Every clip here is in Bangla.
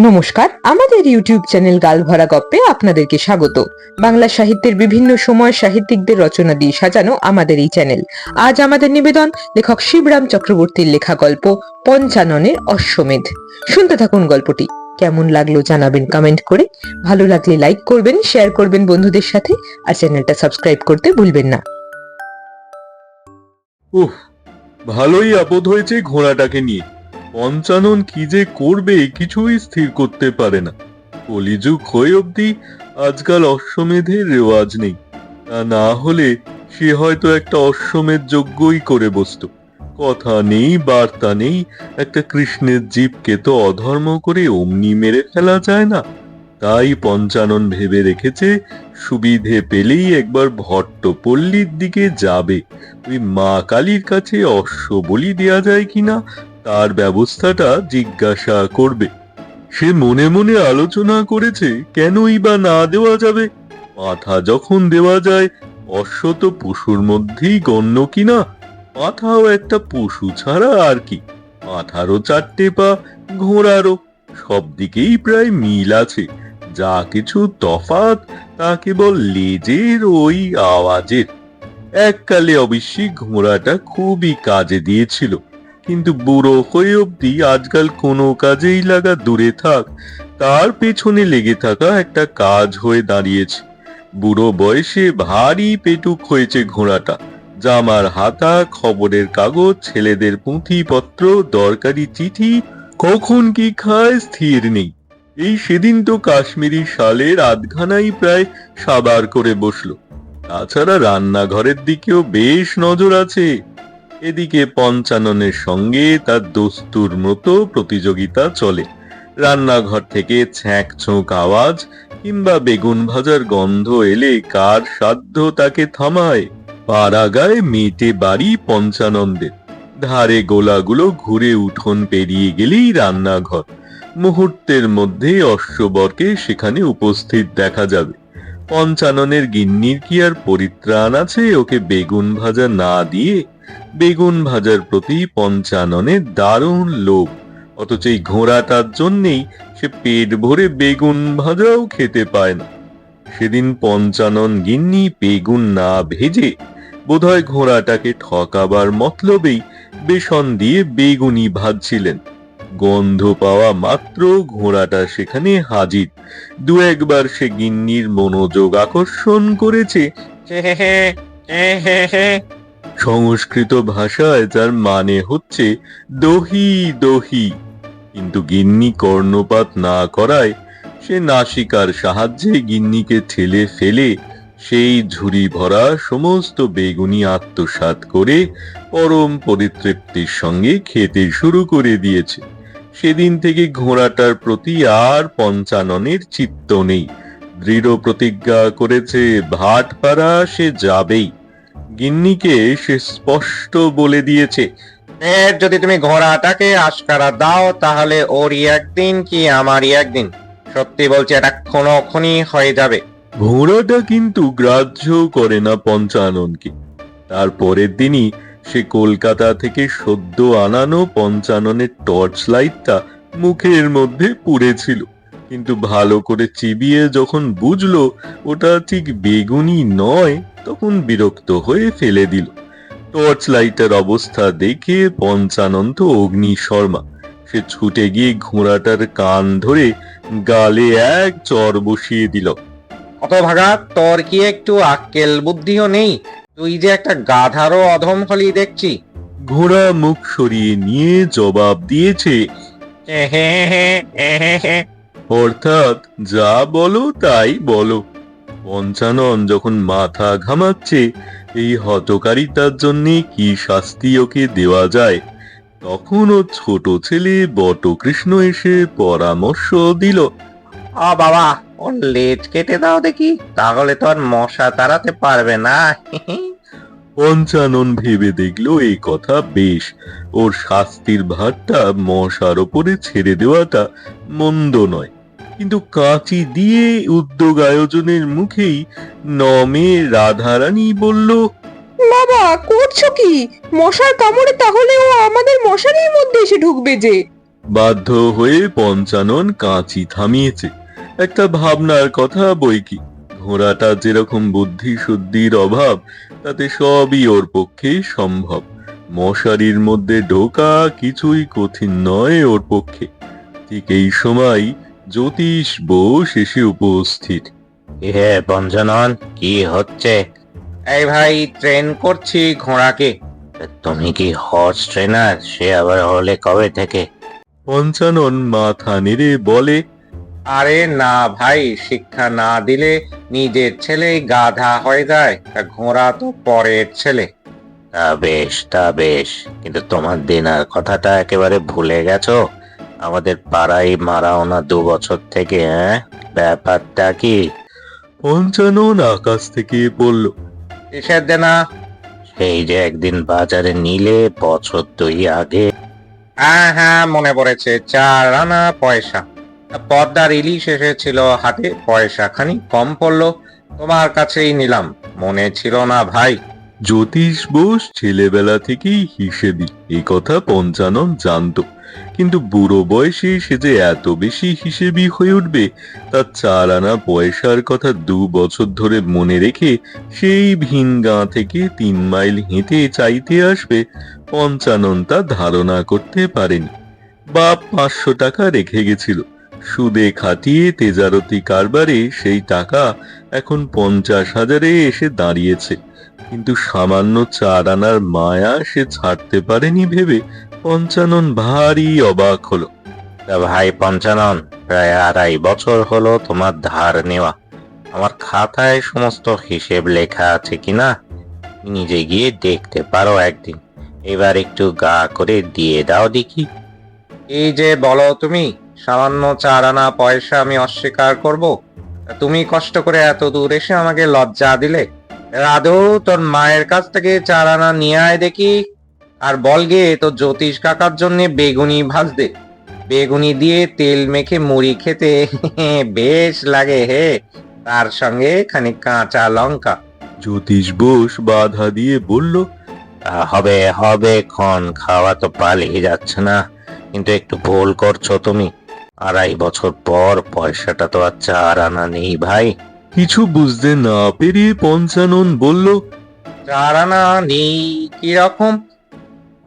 নমস্কার, আমাদের ইউটিউব চ্যানেল গালভরা গপ্পে আপনাদেরকে স্বাগত। বাংলা সাহিত্যের বিভিন্ন সময় সাহিত্যিকদের রচনা দিয়ে সাজানো আমাদের এই চ্যানেল। আজ আমাদের নিবেদন, লেখক শিবরাম চক্রবর্তীর লেখা গল্প, পঞ্চাননের অশ্বমেধ। শুনতে থাকুন গল্পটি। কেমন লাগল জানাবেন কমেন্ট করে। ভালো লাগলে লাইক করবেন শেয়ার করবেন বন্ধুদের সাথে, আর চ্যানেলটা সাবস্ক্রাইব করতে ভুলবেন না। ভালোই আপদ হয়েছে ঘোড়াটাকে নিয়ে। পঞ্চানন কি যে করবে কিছুই স্থির করতে পারে না। কলিযুগ হয়ে অবধি আজকাল অশ্বমেধের রেওয়াজ নেই। তা না হলে সে হয়তো একটা অশ্বমেধ যজ্ঞই করে বসত। কথা নেই, বার্তা নেই, একটা কৃষ্ণের জীবকে তো অধর্ম করে অমনি মেরে ফেলা যায় না। তাই পঞ্চানন ভেবে রেখেছে, সুবিধে পেলেই একবার ভট্টপল্লীর দিকে যাবে। ওই মা কালীর কাছে অশ্ব বলি দেয়া যায় কিনা তার ব্যবস্থাটা জিজ্ঞাসা করবে। সে মনে মনে আলোচনা করেছে, কেনই বা না দেওয়া যাবে? মাথা যখন দেওয়া যায় অশ্ব তো পশুর মধ্যেই গণ্য কিনা? মাথাও একটা পশু ছাড়া আর কি। মাথারও চারটে পা, ঘোড়ারও। সব দিকেই প্রায় মিল আছে। যা কিছু তফাৎ, তা কেবল লেজের ওই আওয়াজের। এককালে অবশ্যই ঘোড়াটা খুবই কাজে দিয়েছিল। কিন্তু বুড়ো হয়ে অবধি আজকাল কোনো কাজেই লাগা দূরে থাক। তার পেছনে লেগে থাকা একটা কাজ হয়ে দাঁড়িয়েছে। বুড়ো বয়সে ভারী পেটুক হয়েছে ঘোড়াটা। জামার হাতা, খবরের কাগজ, ছেলেদের পুঁথিপত্র, দরকারি চিঠি, কখন কি খায় স্থির নেই। এই সেদিন তো কাশ্মীরি শালের আধখানাই প্রায় সাবার করে বসল। তাছাড়া রান্নাঘরের দিকেও বেশ নজর আছে। এদিকে পঞ্চাননের সঙ্গে তার দস্তুর মতো প্রতিযোগিতা চলে। রান্নাঘর থেকে ছ্যাঁক ছোঁক আওয়াজ কিংবা বেগুন ভাজার গন্ধ এলে কার সাধ্য তাকে থামায়? পাড়াগায় মেটে বাড়ি পঞ্চানন্দের। ধারে গোলাগুলো ঘুরে উঠোন পেরিয়ে গেলেই রান্নাঘর। মুহূর্তের মধ্যে অশ্ববরকে সেখানে উপস্থিত দেখা যাবে। পঞ্চাননের গিন্নির কি আর পরিত্রাণ আছে? ওকে বেগুন ভাজা না দিয়ে বেগুন ভাজার প্রতি পঞ্চাননে দারুণ লোভ। অথচ এই ঘোড়াটার জন্যেই সে পেট ভরে বেগুন ভাজাও খেতে পায় না। সেদিন পঞ্চানন গিন্নি বেগুন না ভেজে বোধহয় ঘোড়াটাকে ঠকাবার মতলবেই বেসন দিয়ে বেগুনি ভাজছিলেন। গন্ধ পাওয়া মাত্র ঘোড়াটা সেখানে হাজির। দু একবার সে গিন্নির মনোযোগ আকর্ষণ করেছে। সংস্কৃত ভাষায় যার মানে হচ্ছে দহি দহি। কিন্তু গিন্নি কর্ণপাত না করায় সে নাসিকার সাহায্যে গিন্নিকে ঠেলে ফেলে সেই ঝুড়ি ভরা সমস্ত বেগুনি আত্মসাৎ করে পরম পরিতৃপ্তির সঙ্গে খেতে শুরু করে দিয়েছে। সেদিন থেকে ঘোড়াটার প্রতি আর পঞ্চাননের চিত্ত নেই। দৃঢ় প্রতিজ্ঞা করেছে, ভাটপাড়া সে যাবেই। গিন্নিকে সে স্পষ্ট বলে দিয়েছে, এর যদি তুমি ঘোড়াটাকে আশকারা দাও, তাহলে ওরই একদিন কি আমারই একদিন? সত্যি বলছি, এটা কোনো ক্ষণই হয়ে যাবে। ঘোড়াটা কিন্তু গ্রাহ্য করে না পঞ্চাননকে। তার পরের দিনই সে কলকাতা থেকে সদ্য আনানো পঞ্চাননের টর্চ লাইটটা মুখের মধ্যে পুড়েছিল। কিন্তু ভালো করে চিবিয়ে যখন বুঝলো ওটা ঠিক বেগুনি নয় তখন বিরক্ত হয়ে ফেলে দিল। টর্চ লাইটের অবস্থা দেখে পঞ্চানন্ত অগ্নি শর্মা সে ছুটে গিয়ে ঘোড়াটার কান ধরে গালে এক চর বসিয়ে দিল। অত ভাগা তোর কি একটু আক্কেল বুদ্ধিও নেই? তুই যে একটা গাধারও অধম হলি দেখছি। ঘোড়া মুখ সরিয়ে নিয়ে জবাব দিয়েছে অর্থাৎ যা বলো তাই বলো। পঞ্চানন যখন মাথা ঘামাচ্ছে এই হতকারিতার জন্যে কি শাস্তি ওকে দেওয়া যায়? তখন ও ছোট ছেলে বটকৃষ্ণ এসে পরামর্শ দিল আ বাবা ওর লেজ কেটে দাও দেখি তাহলে তো আর মশা তাড়াতে পারবে না। পঞ্চানন ভেবে দেখল এই কথা বেশ ওর শাস্তির ভারটা মশার ওপরে ছেড়ে দেওয়াটা মন্দ নয়। কিন্তু কাঁচি দিয়ে উদ্যোগ আয়োজনের মুখেই নমে রাধারানী বলল বাবা করছ কি? মশার কামড়ে তাহলে ও আমাদের মশারির মধ্যে এসে ঢুকবে যে। বাধ্য হয়ে পঞ্চানন কাঁচি থামিয়েছে। একটা ভাবনার কথা বই কি? ঘোড়াটা যেরকম বুদ্ধি শুদ্ধির অভাব তাতে সবই ওর পক্ষে সম্ভব। মশারির মধ্যে ঢোকা কিছুই কঠিন নয় ওর পক্ষে। ঠিক এই সময় জ্যোতিষ বোস এসে উপস্থিত। হে পঞ্চানন কি হচ্ছে? এই ভাই ট্রেন করছি ঘোড়াকে। তুমি কি হর্স ট্রেনার সে আবার হলে কবে থেকে? পঞ্চানন মাথা নেড়ে বলে আরে না ভাই শিক্ষা না দিলে নিজের ছেলে গাধা হয়ে যায়। তা ঘোড়া তো পরের ছেলে। তা বেশ তা বেশ। কিন্তু তোমার দিনার কথাটা একেবারে ভুলে গেছো? আমাদের পাড়ায় মারাও না দু বছর থেকে হ্যাঁ? ব্যাপারটা কি? পঞ্চানন আকাশ থেকে পড়ল। কিসের দেনা সেই যে একদিন বাজারে নিলে বছর দুই আগে। হ্যাঁ হ্যাঁ মনে পড়েছে চার আনা পয়সা। পদ্মার ইলিশ এসেছিল হাতে পয়সা খানি কম পড়ল তোমার কাছেই নিলাম মনে ছিল না ভাই। জ্যোতিষ বোস ছেলেবেলা থেকেই হিসেবি এই কথা পঞ্চানন জানতো। কিন্তু বুড়ো বয়সে সে যে এত বেশি হিসেবি হয়ে উঠবে, তার চার আনা পয়সার কথা দু বছর ধরে মনে রেখে সেই ভিন গাঁ থেকে তিন মাইল হেঁটে চাইতে আসবে পঞ্চানন তা ধারণা করতে পারেনি। বাপ পাঁচশো টাকা রেখে গেছিল। সুদে খাটিয়ে তেজারতি কারবারে সেই টাকা এখন পঞ্চাশ হাজারে এসে দাঁড়িয়েছে। কিন্তু সামান্য চার আনার মায়া সে ছাড়তে পারেনি ভেবে পঞ্চানন ভারী অবাক হলো। তা ভাই পঞ্চানন প্রায় আড়াই বছর হলো তোমার ধার নেওয়া। আমার খাতায় সমস্ত হিসেব লেখা আছে কিনা? নিজে গিয়ে দেখতে পারো একদিন। এবার একটু গা করে দিয়ে দাও দেখি। এই যে বলো তুমি? সামান্য চার আনা পয়সা আমি অস্বীকার করব। তুমি কষ্ট করে এত দূর এসে আমাকে লজ্জা দিলে? রাধু তোর মায়ের কাছ থেকে চার আনা নিয়ে আয় দেখি। আর বলগে তো জ্যোতিষ কাকার জন্য বেগুনি ভাজতে। বেগুনি দিয়ে তেল মেখে মুড়ি খেতে বেশ লাগে হে। তার সঙ্গে খানিক কাঁচা লঙ্কা। জ্যোতিষ বোস বাধা দিয়ে বলল হবে হবে ক্ষণ খাওয়া তো পালিয়ে যাচ্ছে না। কিন্তু একটু ভুল করছ তুমি। আড়াই বছর পর পয়সাটা তো আর চার আনা নেই ভাই। কিছু বুঝতে না পেরিয়ে পঞ্চানন বলল চার আনা নেই কীরকম?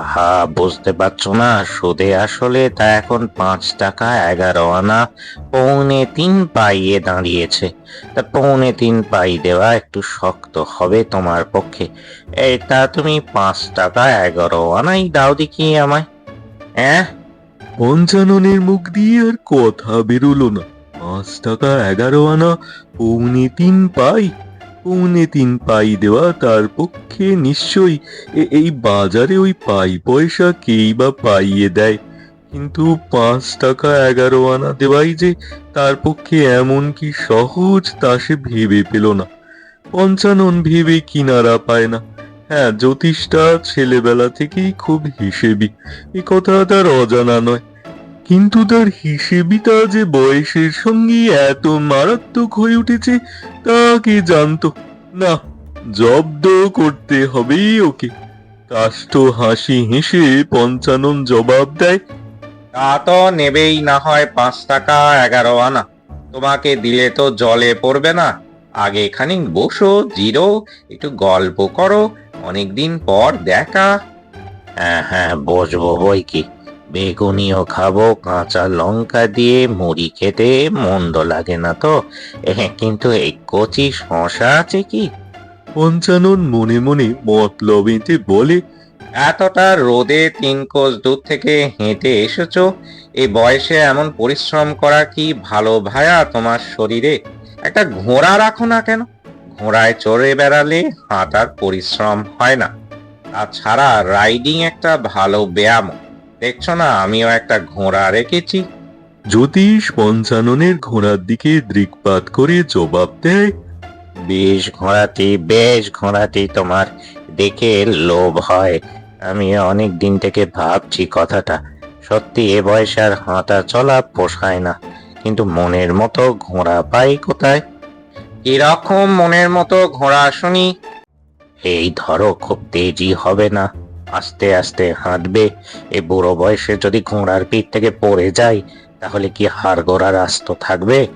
আহা, বুঝতে পারছ না, সুদে আসলে তা এখন পাঁচ টাকা এগারো আনা, পৌনে তিন পাইয়ে দাঁড়িয়েছে। তা পৌনে তিন পাই দেওয়া একটু শক্ত হবে তোমার পক্ষে। এটা তুমি পাঁচ টাকা এগারো আনাই দাও দেখি আমায়। হ্যাঁ পঞ্চাননের মুখ দিয়ে আর কথা বেরোলো না। পাঁচ টাকা এগারো আনা, পৌনে তিন পাই? পৌনে তিন পাই দেওয়া তার পক্ষে নিশ্চয়ই। এই বাজারে ওই পাই পয়সা কেই বা পাইয়ে দেয়? কিন্তু পাঁচ টাকা এগারো আনা দেওয়াই যে তার পক্ষে এমন কি সহজ তা সে ভেবে পেল না। পঞ্চানন ভেবে কিনারা পায় না। হ্যাঁ জ্যোতিষটা ছেলেবেলা থেকেই খুব হিসেবি। এ কথা তার অজানা নয়। কিন্তু তার হিসেবিটা যে বয়সের সঙ্গে এত মারাত্মক হয়ে উঠেছে তা কে জানতো? না জব্দ করতে হবেই ওকে। কাষ্ঠ হাসি হেসে পঞ্চানন জবাব দেয় তা তো নেবেই না হয় পাঁচ টাকা এগারো আনা। তোমাকে দিলে তো জলে পড়বে না। আগে খানিক বসো জিরো একটু গল্প করো অনেকদিন পর দেখা। হ্যাঁ হ্যাঁ বসবো বই কি? বেগুনিও খাব কাঁচা লঙ্কা দিয়ে মুড়ি খেতে মন্দ লাগে না তো। কিন্তু এই কচি শশা আছে কি? পঞ্চানন মনে মনে মতলব এঁটে বলে এতটা রোদে তিন কোষ দূর থেকে হেঁটে এসেছ? এই বয়সে এমন পরিশ্রম করা কি ভালো ভায়া তোমার শরীরে? একটা ঘোড়া রাখো না কেন? ঘোড়ায় চড়ে বেড়ালে হাঁটার পরিশ্রম হয় না। তাছাড়া রাইডিং একটা ভালো ব্যায়াম দেখছ না আমিও একটা ঘোড়া রেখেছি। জ্যোতিষ পঞ্চাননের ঘোড়ার দিকে দৃকপাত করে জবাব দেয় বেশ ঘোড়াটি বেশ ঘোড়াটি তোমার দেখে লোভ হয়। আমি অনেক দিন থেকে ভাবছি কথাটা। সত্যি এ বয়সে আর হাঁটা চলা পোষায় না। কিন্তু মনের মতো ঘোড়া পাই কোথায়? এরকম মনের মতো ঘোড়া শুনি? এই ধরো খুব তেজি হবে না। আস্তে আস্তে হাঁটবে। এই বুড়ো বয়সে যদি ঘোড়ার পিঠ থেকে পড়ে যায়, তাহলে কি হাড় গোড়া আস্ত থাকবে?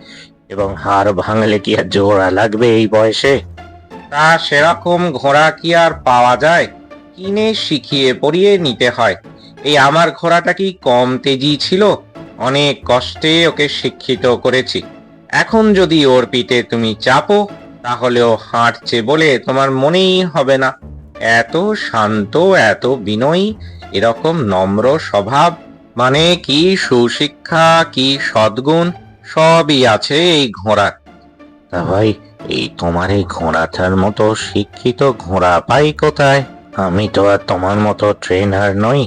এবং হাড় ভাঙলে কি আর জোড়া লাগবে এই বয়সে? তা সেরকম ঘোড়া কি আর পাওয়া যায়? কিনে শিখিয়ে পড়িয়ে নিতে হয়। এই আমার ঘোড়াটা কি কম তেজি ছিল? অনেক কষ্টে ওকে শিক্ষিত করেছি। এখন যদি ওর পিঠে তুমি চাপো, তাহলে ও হাঁটছে বলে তোমার মনেই হবে না। এত শান্ত, এত বিনয়ী, এরকম নম্র স্বভাব মানে কি সুশিক্ষা, কি সদ্গুণ, সবই আছে এই ঘোড়া তা ভাই, এই তোমার এই ঘোড়াটার মতো শিক্ষিত ঘোড়া পাই কোথায়? আমি তো আর তোমার মতো ট্রেনার নই।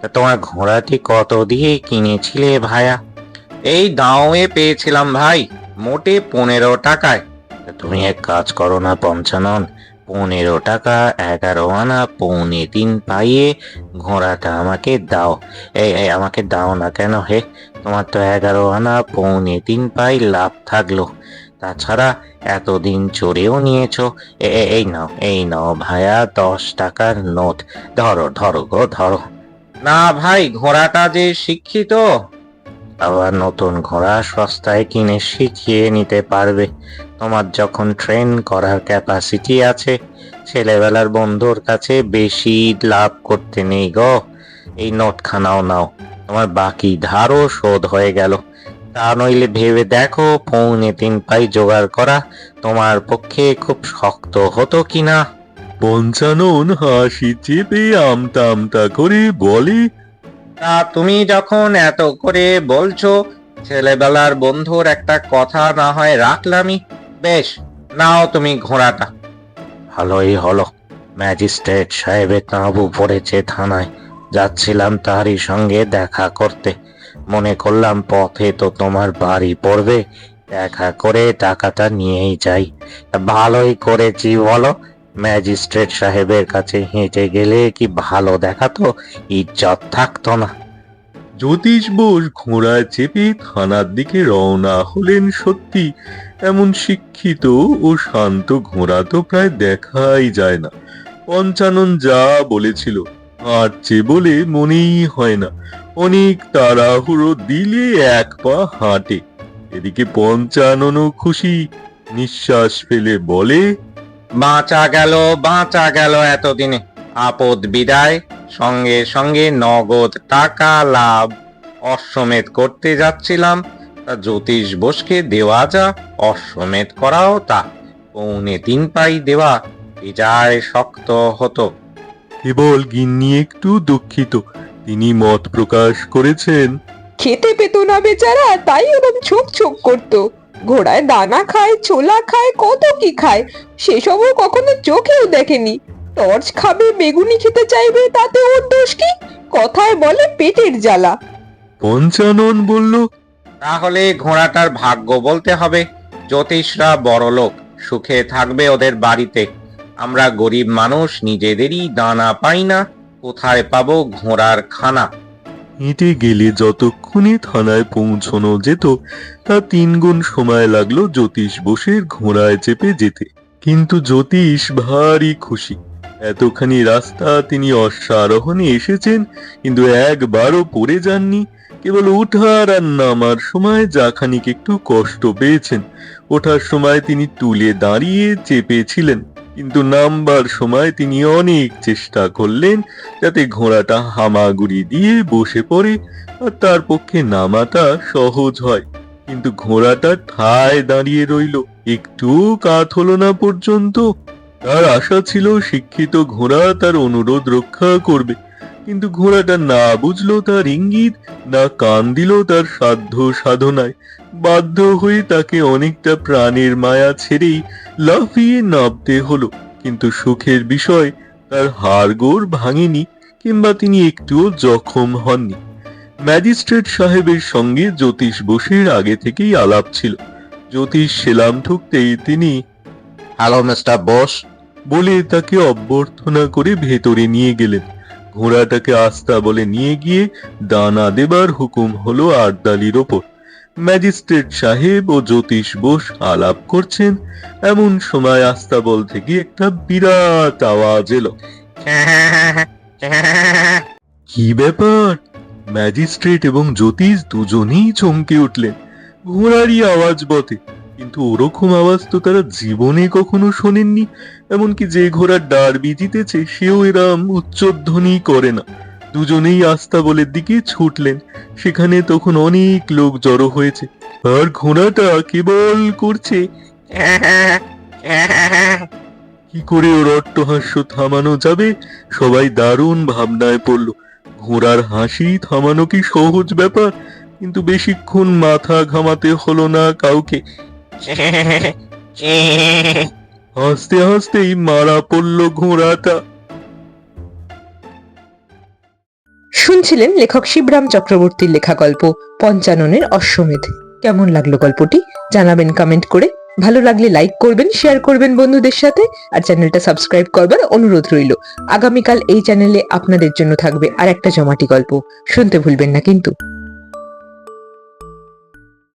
তা তোমার ঘোড়াটি কত দিয়ে কিনেছিলে ভায়া? এই দাঁওয়ে পেয়েছিলাম ভাই, মোটে পনেরো টাকায়। তুমি এক কাজ করো না, পঞ্চানন। পনেরো টাকা, এগারো আনা, পৌনে তিন পাইয়ে ঘোড়াটা আমাকে দাও। এই আমাকে দাও না কেন হে? তোমার তো এগারো আনা, পৌনে তিন পাই লাভ থাকল। তাছাড়া এতদিন চড়েও নিয়েছো। এই নাও এই নাও ভায়া, দশ টাকার নোট। ধরো ধরো গো, ধরো। না ভাই, ঘোড়াটা যে শিক্ষিত, আবার নতুন ঘোড়া সস্তায় কিনে শিখিয়ে নিতে পারবে। তোমার যখন ট্রেন করার ক্যাপাসিটি আছে ছেলেবেলার বন্ধুর কাছে বেশি লাভ করতে নেই গো। এই নোটখানাও নাও তোমার বাকি ধারও শোধ হয়ে গেল। তা নইলে ভেবে দেখো পৌনে তিন পাই জোগাড় করা তোমার পক্ষে খুব শক্ত হতো কিনা। পঞ্চানন হাসি চেপে আমতা আমতা করে বলে তা তুমি যখন এত করে বলছো ছেলেবেলার বন্ধুর একটা কথা না হয় রাখলামই। বেশ, নাও তুমি ঘোড়াটা। ভালোই হলো। ম্যাজিস্ট্রেট সাহেবের তাঁবু পড়েছে থানায়। যাচ্ছিলাম তারই সঙ্গে দেখা করতে। মনে করলাম পথে তো তোমার বাড়ি পড়বে। দেখা করে টাকাটা নিয়েই যাই। ভালোই করেছি বলো। ম্যাজিস্ট্রেট সাহেবের কাছে হেঁটে গেলে কি ভালো দেখাতো ইজ্জত থাকতো না। জ্যোতিষ বোস ঘোড়ায় চেপে থানার দিকে রওনা হলেন সত্যি। এমন শিক্ষিত ও শান্ত ঘোড়া তো প্রায় দেখাই যায় না। পঞ্চানন যা বলেছিল হাঁটছে বলে মনেই হয় না। অনেক তাড়াহুড়ো দিলে এক পা হাঁটে। এদিকে পঞ্চাননও খুশি, নিঃশ্বাস ফেলে বলে, বাঁচা গেল বাঁচা গেল এতদিনে। আপদ বিদায়, সঙ্গে সঙ্গে নগদ টাকা লাভ। অশ্বমেধ করতে যাচ্ছিলাম জ্যোতিষ বোসকে দেওয়া যা অশ্বমেধ করাও তা। পৌনে তিন পাই দেওয়া বেজায় শক্ত হতো। কেবল গিন্নি একটু দুঃখিত তিনি মত প্রকাশ করেছেন। খেতে পেত না বেচারা তাই ওরম ছোক ছোক করতো। ঘোড়ায় দানা খায় ছোলা খায় কত কি খায় সেসবও কখনো চোখেও দেখেনি। টর্চ খাবে বেগুনি খেতে চাইবে তাতে ওর দোষ কি? কথায় বলে পেটের জ্বালা। পঞ্চানন বলল তাহলে ঘোড়াটার ভাগ্য বলতে হবে। জ্যোতিষরা বড় লোক, সুখে থাকবে ওদের বাড়িতে। আমরা গরিব মানুষ, নিজেদেরই দানা পাই না। কোথায় পাবো ঘোড়ার খানা? হেঁটে গেলে যতক্ষণে থানায় পৌঁছনো যেত, তা তিন গুণ সময় লাগল জ্যোতিষ বোসের ঘোড়ায় চেপে যেতে। কিন্তু জ্যোতিষ ভারী খুশি। এতখানি রাস্তা তিনি অশ্বারোহণে এসেছেন, কিন্তু একবারও পড়ে যাননি। কেবল ওঠার আর নামার সময় যা খানিক একটু কষ্ট পেয়েছেন। ওঠার সময় তিনি তুলে দাঁড়িয়ে চেপেছিলেন, কিন্তু নামবার সময় তিনি অনেক চেষ্টা করলেন যাতে ঘোড়াটা হামাগুড়ি দিয়ে বসে পড়ে আর তার পক্ষে নামাটা সহজ হয়। কিন্তু ঘোড়াটা ঠায় দাঁড়িয়ে রইল, একটু কাত হলো না পর্যন্ত। তার আশা ছিল শিক্ষিত ঘোড়া তার অনুরোধ রক্ষা করবে। কিন্তু ঘোড়াটা না বুঝলো তার ইঙ্গিত না কান দিল তার সাধ্য সাধনায়। বাধ্য হয়ে তাকে অনেকটা প্রাণের মায়া ছেড়েই লাফিয়ে নামতে হলো। কিন্তু সুখের বিষয় তার হাড়গোড় ভাঙেনি কিংবা তিনি একটুও জখম হননি। ম্যাজিস্ট্রেট সাহেবের সঙ্গে জ্যোতিষ বসের আগে থেকেই আলাপ ছিল। জ্যোতিষ সেলাম ঠুকতেই তিনি হ্যালো মিস্টার বোস। বলে তাকে অভ্যর্থনা করে ভেতরে নিয়ে গেলেন। ঘোড়াটাকে আস্তা বলে নিয়ে গিয়ে দানা দেবার হুকুম হলো আরদালির ওপর। ম্যাজিস্ট্রেট সাহেব ও জ্যোতিষ বোস আলাপ করছেন। এমন সময় আস্তাবল থেকে একটা বিরাট আওয়াজ এলো। কি ব্যাপার? ম্যাজিস্ট্রেট এবং জ্যোতিষ দুজনেই চমকে উঠলেন। ঘোড়ারই আওয়াজ বটে। কিন্তু ওরকম আওয়াজ তো তারা জীবনে কখনো শোনেননি। এমনকি যে ঘোড়ার ডারবি জিতেছে সেও এরম উচ্চধ্বনি করে না। দুজনেই আস্তাবলের দিকে ছুটলেন। সেখানে তখন অনেক লোক জড়ো হয়েছে। আর ঘোড়াটা কেবল করছে, কি করে ওর অট্টহাস্য থামানো যাবে? সবাই দারুণ ভাবনায় পড়ল। ঘোড়ার হাসি থামানো কি সহজ ব্যাপার? কিন্তু বেশিক্ষণ মাথা ঘামাতে হলো না কাউকে। হাসতে হাসতেই মারা ঘোড়াটা। শুনছিলেন লেখক শিবরাম চক্রবর্তীর লেখা গল্প পঞ্চাননের অশ্বমেধ। কেমন লাগল গল্পটি? জানাবেন কমেন্ট করে। ভালো লাগলে লাইক করবেন শেয়ার করবেন বন্ধুদের সাথে, আর চ্যানেলটা সাবস্ক্রাইব করবার অনুরোধ রইল। আগামীকাল এই চ্যানেলে আপনাদের জন্য থাকবে আর একটা জমাটি গল্প। শুনতে ভুলবেন না কিন্তু।